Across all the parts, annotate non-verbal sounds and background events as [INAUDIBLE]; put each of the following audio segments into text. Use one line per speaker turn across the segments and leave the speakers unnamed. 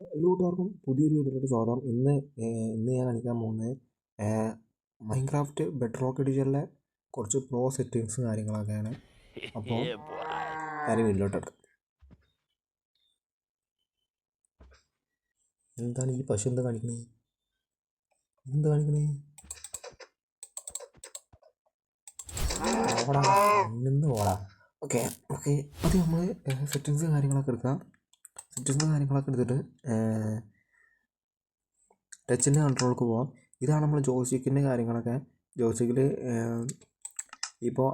എല്ലാ കൂട്ടുകാർക്കും പുതിയൊരു വീഡിയോയിലോട്ട് സ്വാഗതം. ഇന്ന് ഇന്ന് ഞാൻ കാണിക്കാൻ പോകുന്നത് മൈൻക്രാഫ്റ്റ് ബെഡ് റോക്ക് എഡിഷനിലെ കുറച്ച് പ്രോ സെറ്റിങ്സും കാര്യങ്ങളൊക്കെയാണ്. അപ്പോൾ [LAUGHS] ഞാൻ വീട്ടിലോട്ട് എടുക്കാം. എന്താണ് ഈ പശു എന്താ കാണിക്കണേ? എന്താ കാണിക്കണേ? ഓടാ നിന്ന് ഓടാ ഓക്കെ ഓക്കെ അത് നമ്മൾ സെറ്റിങ്സ് കാര്യങ്ങളൊക്കെ എടുക്കാം. സെറ്റിങ്സ് കാര്യങ്ങളൊക്കെ എടുത്തിട്ട് ടച്ചിന്റെ കൺട്രോൾക്ക് പോവാം. ഇതാണ് നമ്മൾ ജോസിക്കിന്റെ കാര്യങ്ങളൊക്കെ. ജോസിക്കിൽ ഇപ്പോൾ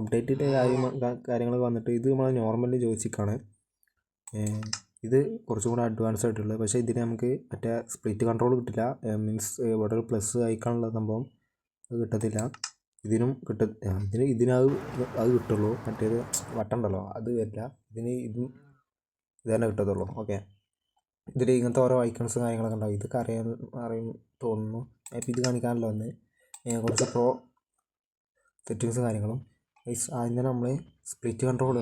അപ്ഡേറ്റഡ് കാര്യം കാര്യങ്ങളൊക്കെ വന്നിട്ട് ഇത് നമ്മൾ നോർമലി ജോസിക്കാണ്. ഇത് കുറച്ചും കൂടെ അഡ്വാൻസ് ആയിട്ടുള്ളത്. പക്ഷേ ഇതിന് നമുക്ക് മറ്റേ സ്പ്ലിറ്റ് കൺട്രോൾ കിട്ടില്ല. മീൻസ് ഇവിടെ ഒരു പ്ലസ് ഐക്കാണുള്ള സംഭവം കിട്ടത്തില്ല. ഇതിനും കിട്ട ഇതിന് ഇതിനത് അത് കിട്ടുള്ളൂ. മറ്റേത് വട്ടുണ്ടല്ലോ അത് വരില്ല. ഇതിന് ഇതും ഇത് തന്നെ കിട്ടത്തുള്ളൂ. ഓക്കെ ഇതിൽ ഇങ്ങനത്തെ ഓരോ ഐക്കൺസ് കാര്യങ്ങളൊക്കെ ഉണ്ടാവും. ഇതൊക്കെ അറിയാൻ അറിയും തോന്നുന്നു. ഇപ്പം ഇത് കാണിക്കാനല്ലോ വന്ന്. കുറച്ച് പ്രോ സെറ്റിങ്സ് കാര്യങ്ങളും. അതിന്റെ നമ്മൾ സ്പ്ലിറ്റ് കൺട്രോൾ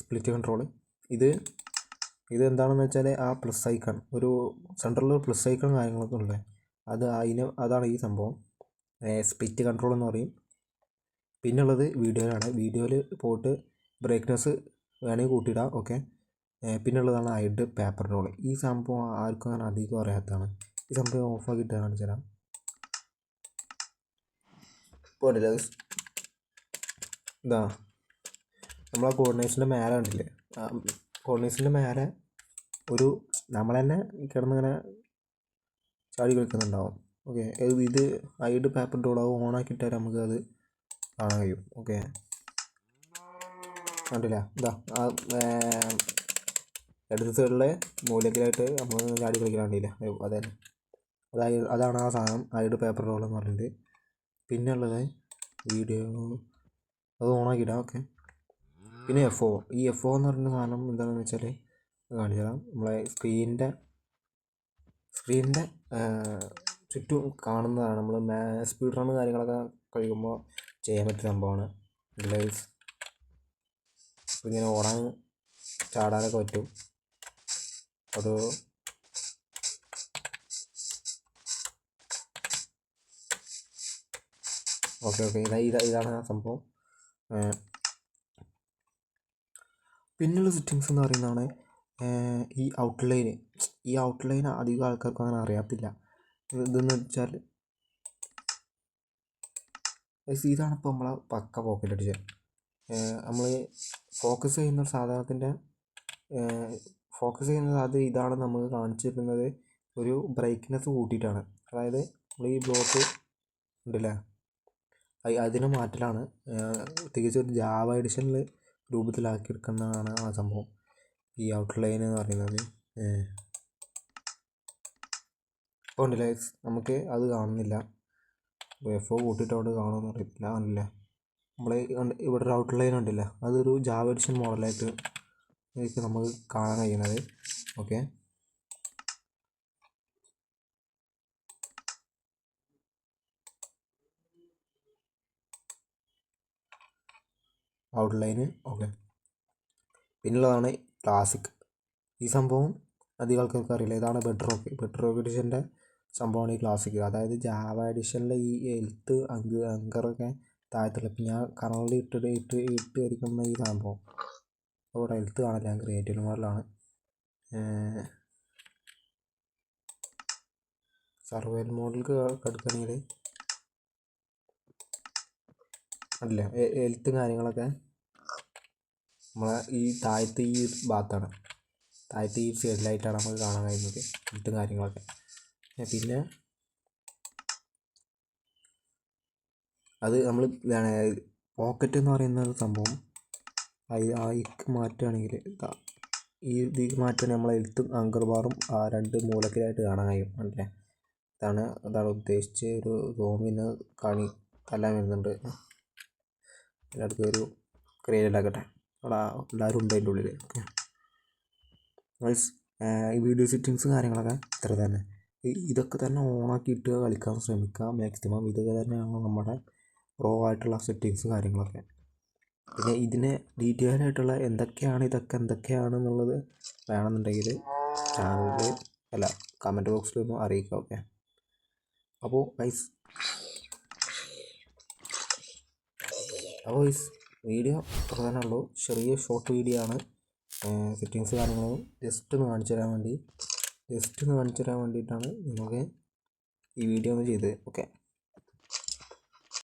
സ്പ്ലിറ്റ് കൺട്രോൾ ഇത് ഇത് എന്താണെന്ന് വെച്ചാൽ ആ പ്ലസ് ഐക്കൺ ഒരു സെൻട്രലിൽ ഒരു പ്ലസ് ഐക്കൺ കാര്യങ്ങളൊക്കെ ഉള്ളത് അത് അതിന് അതാണ് ഈ സംഭവം. സ്പ്ലിറ്റ് കൺട്രോൾ എന്ന് പറയും. പിന്നുള്ളത് വീഡിയോയിലാണ് വീഡിയോയിൽ പോയിട്ട് ബ്രൈറ്റ്നസ് വേണമെങ്കിൽ കൂട്ടിയിടാം ഓക്കെ? പിന്നുള്ളതാണ് ഐഡ് പേപ്പർ റോൾ ഈ സംഭവം ആർക്കും അങ്ങനെ അധികം അറിയാത്തതാണ്. ഈ സംഭവം ഓഫാക്കിയിട്ട് കാണിച്ചു തരാം ഇതാ ഇതാ. ആ കോർഡിനേഷന്റെ മേലെ കണ്ടില്ലേ? കോർഡിനേഷന്റെ മേലെ ഒരു നമ്മൾ തന്നെ കിടന്നിങ്ങനെ ചാടി കളിക്കുന്നുണ്ടാവും. ഓക്കെ? ഇത് ഐഡ് പേപ്പർ ഡോളാവും ഓണാക്കിയിട്ടാൽ നമുക്ക് അത് കാണാൻ കഴിയും. ഓക്കെ? കണ്ടില്ല? ഇതാ ആ ഇടത് സൈഡിലെ നമ്മൾ ചാടി കളിക്കാൻ കണ്ടില്ല? അതെ അതായത് അതാണ് ആ സാധനം ആയിട്ട് പേപ്പർ റോൾ എന്ന് പറഞ്ഞിട്ട്. പിന്നെ ഉള്ളത് വീഡിയോ അത് ഓണാക്കിയിടാം ഓക്കെ പിന്നെ എഫ് ഒ ഈ എഫ് ഒ എന്ന് പറയുന്ന സാധനം എന്താണെന്ന് വെച്ചാൽ കാണിച്ചു തരാം നമ്മളെ സ്ക്രീനിന്റെ സ്ക്രീനിന്റെ ചുറ്റും കാണുന്നതാണ്. നമ്മൾ സ്പീഡ് റൺ കാര്യങ്ങളൊക്കെ കഴിയുമ്പോൾ ചെയ്യാൻ പറ്റിയ സംഭവമാണ്. ലൈഫ് ഇങ്ങനെ ഓടാൻ ചാടാനൊക്കെ പറ്റും. അത് ഓക്കെ ഓക്കെ. ഇതാ ഇതാ ഇതാണ് ആ സംഭവം. പിന്നെയുള്ള സെറ്റിങ്സ് എന്ന് പറയുന്നതാണ് ഈ ഔട്ട്ലൈന് ഈ ഔട്ട്ലൈൻ അധികം ആൾക്കാർക്ക് അങ്ങനെ അറിയാത്തില്ല. ഇതെന്ന് വെച്ചാൽ ഇതാണ് ഇപ്പോൾ നമ്മളെ പക്ക പോക്കറ്റ് അടിച്ചത് നമ്മൾ ഫോക്കസ് ചെയ്യുന്ന സാധനത്തിന്റെ ഫോക്കസ് ചെയ്യുന്നത് അത് ഇതാണ് നമ്മൾ കാണിച്ചു തരുന്നത്. ഒരു ബ്രൈറ്റ്നെസ് കൂട്ടിയിട്ടാണ്. അതായത് നമ്മൾ ഈ ബ്ലോക്ക് ഉണ്ടല്ലേ? അതിനെ മാറ്റലാണ്. തികച്ചും ഒരു ജാവ എഡിഷനിൽ രൂപത്തിലാക്കിയെടുക്കുന്നതാണ് ആ സംഭവം. ഈ ഔട്ട് ലൈൻ എന്ന് പറയുന്നത്. ഇപ്പോൾ ഉണ്ടല്ലേ? നമുക്ക് അത് കാണുന്നില്ല. എഫ് ഒ കൂട്ടിയിട്ടോണ്ട് കാണുമെന്ന് അറിയത്തില്ല. കണ്ടില്ല നമ്മൾ ഇവിടെ ഒരു ഔട്ട്ലൈൻ ഉണ്ടല്ലോ അതൊരു ജാവ എഡിഷൻ മോഡലായിട്ട് എനിക്ക് നമുക്ക് കാണാൻ കഴിയുന്നത്. ഓക്കെ ഔട്ട് ലൈന് ഓക്കെ പിന്നുള്ളതാണ് ക്ലാസിക് ഈ സംഭവം അധികം ആൾക്കാർക്ക് അറിയില്ല. ഇതാണ് ബെഡ്റോക്ക് ബെഡ്റോക്ക് ബെഡ് എഡിഷന്റെ സംഭവമാണ് ഈ ക്ലാസിക് അതായത് ജാവ എഡിഷനിലെ ഈ എൽത്ത് അങ്ക് അങ്കറൊക്കെ താഴത്തുള്ള ഇപ്പം ഞാൻ കറണ്ടിൽ ഇട്ടിട്ട് ഇട്ട് ഇട്ട് കളിക്കുന്ന ഈ സംഭവം. അവിടെ എൽത്ത് കാണില്ല. ഞാൻ ക്രിയേറ്റീവ് മോഡലാണ്. സർവൈവൽ മോഡലിൽ എടുക്കുകയാണെങ്കിൽ അല്ല എൽത്തും കാര്യങ്ങളൊക്കെ നമ്മളെ ഈ താഴത്ത് ഈ ഭാഗത്താണ്. താഴത്ത് ഈ സൈഡിലായിട്ടാണ് നമുക്ക് കാണാൻ കഴിയുന്നത്. എൽത്തും കാര്യങ്ങളൊക്കെ. പിന്നെ അത് നമ്മൾ പോക്കറ്റ് എന്ന് പറയുന്ന സംഭവം. ആ ഇക്ക് മാറ്റുകയാണെങ്കിൽ ഇതാ ഈ ഇത് മാറ്റാൻ നമ്മൾ എഴുത്തും അങ്കർ ബാറും ആ രണ്ട് മൂലക്കിലായിട്ട് കാണാൻ കഴിയും. അല്ലേ ഇതാണ് അതാണ് ഉദ്ദേശിച്ച ഒരു റോമിന് കാണി തല്ലാൻ വരുന്നുണ്ട്. എല്ലായിടത്തും ഒരു ക്രിയേറ്റ് ഉണ്ടാക്കട്ടെ. അവിടെ എല്ലാവരും ഉണ്ട് അതിന്റെ ഉള്ളിൽ ഗൈസ് ഈ വീഡിയോ സെറ്റിങ്സ് കാര്യങ്ങളൊക്കെ ഇത്ര തന്നെ. ഇതൊക്കെ തന്നെ ഓണാക്കി ഇട്ട് കളിക്കാൻ ശ്രമിക്കുക മാക്സിമം ഇതൊക്കെ തന്നെയാണ് നമ്മുടെ പ്രോ ആയിട്ടുള്ള സെറ്റിങ്സ് കാര്യങ്ങളൊക്കെ. പിന്നെ ഇതിന് ഡീറ്റെയിൽ ആയിട്ടുള്ള എന്തൊക്കെയാണ് ഇതൊക്കെ എന്തൊക്കെയാണ് എന്നുള്ളത് വേണമെന്നുണ്ടെങ്കിൽ ചാനലിൽ അല്ല കമന്റ് ബോക്സിൽ ഒന്ന് അറിയിക്കുക ഓക്കെ അപ്പോൾ ഗൈസ് അപ്പോൾ ഗൈസ് വീഡിയോ ഉള്ളൂ. ചെറിയ ഷോർട്ട് വീഡിയോ ആണ്. സെറ്റിങ്സ് കാര്യങ്ങളും ജസ്റ്റ് ഒന്ന് കാണിച്ചു തരാൻ വേണ്ടി ജസ്റ്റ് ഒന്ന് കാണിച്ചു തരാൻ വേണ്ടിയിട്ടാണ് നിങ്ങൾക്ക് ഈ വീഡിയോ ഒന്ന് ചെയ്തത് ഓക്കെ